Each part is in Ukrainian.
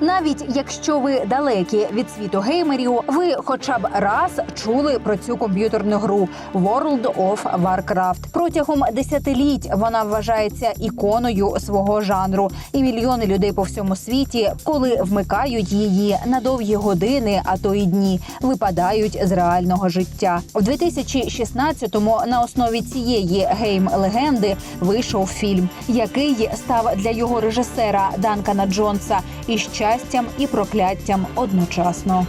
Навіть якщо ви далекі від світу геймерів, ви хоча б раз чули про цю комп'ютерну гру World of Warcraft. Протягом десятиліть вона вважається іконою свого жанру, і мільйони людей по всьому світі, коли вмикають її на довгі години, а то й дні, випадають з реального життя. У 2016-му на основі цієї гейм-легенди вийшов фільм, який став для його режисера Данкана Джонса і щастям, і прокляттям одночасно.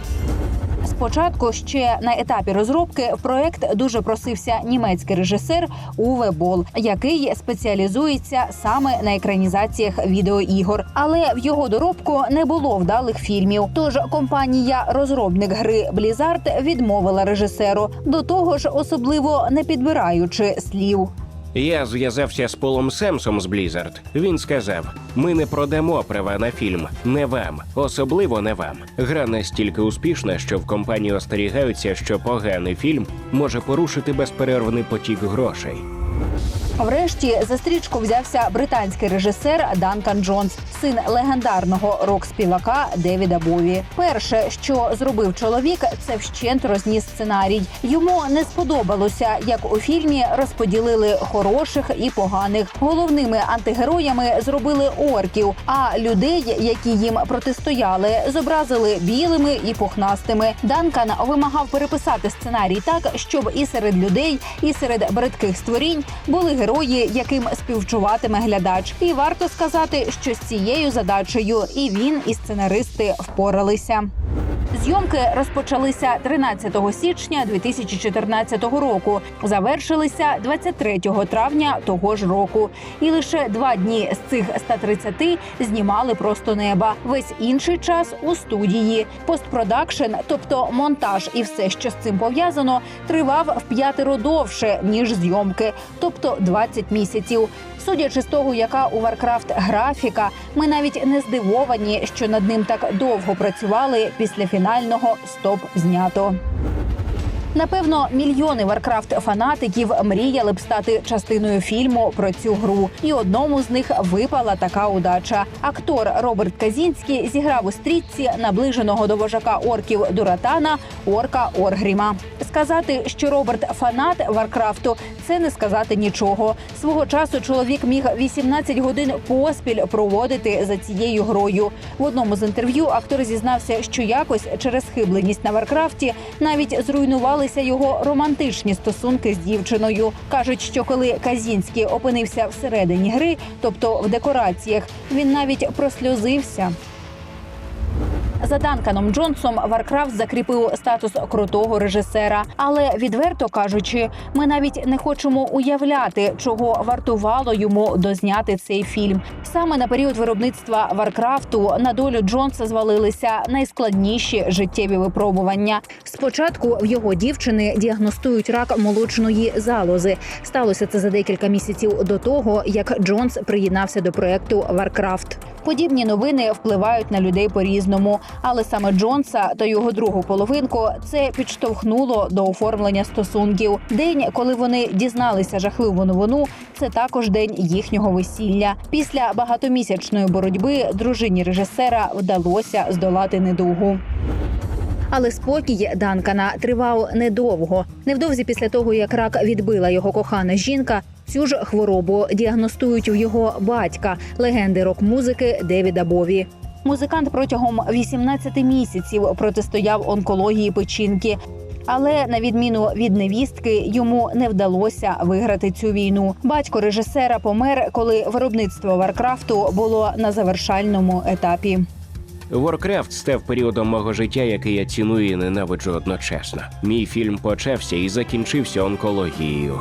Спочатку ще на етапі розробки в проект дуже просився німецький режисер Уве Бол, який спеціалізується саме на екранізаціях відеоігор. Але в його доробку не було вдалих фільмів. Тож компанія розробник гри Blizzard відмовила режисеру до того ж, особливо не підбираючи слів. Я зв'язався з Полом Семсом з Blizzard. Він сказав: ми не продамо права на фільм, не вам, особливо не вам. Гра настільки успішна, що в компанії остерігаються, що поганий фільм може порушити безперервний потік грошей. Врешті за стрічку взявся британський режисер Данкан Джонс, син легендарного рок-співака Девіда Бові. Перше, що зробив чоловік, це вщент розніс сценарій. Йому не сподобалося, як у фільмі розподілили хороших і поганих. Головними антигероями зробили орків, а людей, які їм протистояли, зобразили білими і пухнастими. Данкан вимагав переписати сценарій так, щоб і серед людей, і серед бридких створінь були герої, яким співчуватиме глядач. І варто сказати, що з цією задачею і він, і сценаристи впоралися. Зйомки розпочалися 13 січня 2014 року. Завершилися 23 травня того ж року. І лише два дні з цих 130 знімали просто неба. Весь інший час у студії. Постпродакшн, тобто монтаж і все, що з цим пов'язано, тривав в п'ятеро довше ніж зйомки, тобто 20 місяців. Судячи з того, яка у Warcraft графіка, ми навіть не здивовані, що над ним так довго працювали після фінального стоп знято. Напевно, мільйони Warcraft фанатиків мріяли б стати частиною фільму про цю гру, і одному з них випала така удача. Актор Роберт Казінський зіграв у стрічці наближеного до вожака орків Дуратана орка Оргріма. Сказати, що Роберт фанат Варкрафту, це не сказати нічого. Свого часу чоловік міг 18 годин поспіль проводити за цією грою. В одному з інтерв'ю актор зізнався, що якось через хибленість на Варкрафті навіть зруйнувалися його романтичні стосунки з дівчиною. кажуть, що коли Казінський опинився всередині гри, тобто в декораціях, він навіть просльозився. За Данканом Джонсом Варкрафт закріпив статус крутого режисера. Але відверто кажучи, ми навіть не хочемо уявляти, чого вартувало йому дозняти цей фільм. Саме на період виробництва Варкрафту на долю Джонса звалилися найскладніші життєві випробування. Спочатку в його дівчини діагностують рак молочної залози. Сталося це за декілька місяців до того, як Джонс приєднався до проекту Варкрафт. Подібні новини впливають на людей по-різному, але саме Джонса та його другу половинку це підштовхнуло до оформлення стосунків. День, коли вони дізналися жахливу новину, це також день їхнього весілля. Після багатомісячної боротьби дружині режисера вдалося здолати недугу. Але спокій Данкана тривав недовго. Невдовзі після того, як рак відбила його кохана жінка, цю ж хворобу діагностують у його батька, легенди рок-музики Девіда Бові. Музикант протягом 18 місяців протистояв онкології печінки. Але на відміну від невістки йому не вдалося виграти цю війну. Батько режисера помер, коли виробництво Варкрафту було на завершальному етапі. Warcraft став періодом мого життя, який я ціную і ненавиджу одночасно. Мій фільм почався і закінчився онкологією.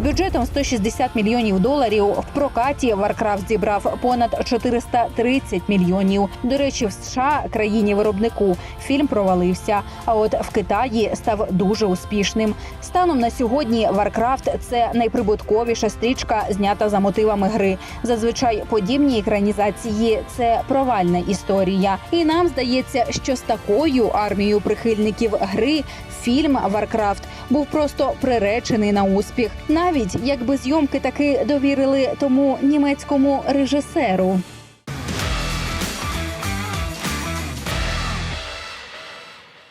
З бюджетом 160 мільйонів доларів в прокаті Warcraft зібрав понад 430 мільйонів. До речі, в США країні виробнику фільм провалився. А от в Китаї став дуже успішним. Станом на сьогодні Warcraft – це найприбутковіша стрічка, знята за мотивами гри. Зазвичай подібні екранізації це провальна історія. І нам здається, що з такою армією прихильників гри фільм Warcraft був просто приречений на успіх, навіть якби зйомки таки довірили тому німецькому режисеру.